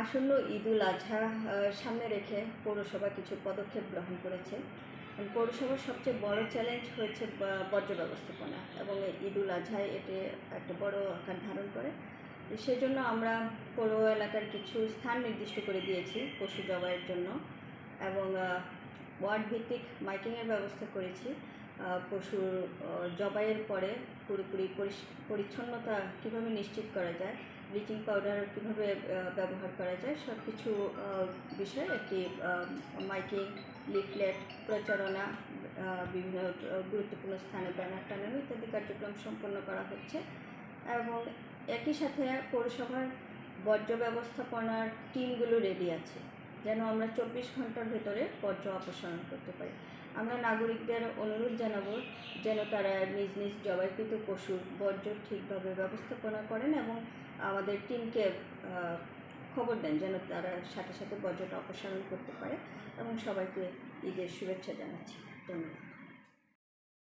আসন্ন ঈদুল আজহা সামনে রেখে পৌরসভা কিছু পদক্ষেপ গ্রহণ করেছে। পৌরসভার সবচেয়ে বড় চ্যালেঞ্জ হয়েছে বর্জ্য ব্যবস্থাপনা। এবং ঈদুল আজহায় এটি একটা বড় আকার ধারণ করে। সেজন্য আমরা পৌর এলাকার কিছু স্থান নির্দিষ্ট করে দিয়েছি পশু জবাইয়ের জন্য। এবং ওয়ার্ড ভিত্তিক মাইকিংয়ের ব্যবস্থা করেছি। পশুর জবাইয়ের পরে পুরোপুরি পরিচ্ছন্নতা কীভাবে নিশ্চিত করা যায় ব্লিচিং পাউডার কীভাবে ব্যবহার করা যায় সব কিছু বিষয়ে একটি মাইকিং লিফলেট, প্রচারণা বিভিন্ন গুরুত্বপূর্ণ স্থানে ব্যানার টানানো ইত্যাদি কার্যক্রম সম্পন্ন করা হচ্ছে। এবং একই সাথে পৌরসভার বর্জ্য ব্যবস্থাপনার টিমগুলো রেডি আছে, যেন আমরা চব্বিশ ঘণ্টার ভেতরে বর্জ্য অপসারণ করতে পারি। আমরা নাগরিকদের অনুরোধ জানাব যেন তারা নিজ নিজ জবাইকৃত পশুর বর্জ্য ঠিকভাবে ব্যবস্থাপনা করেন এবং আমাদের টিমকে খবর দেন যেন তারা সাথে সাথে বর্জ্যটা অপসারণ করতে পারে এবং সবাইকে ঈদের শুভেচ্ছা জানাচ্ছি। ধন্যবাদ।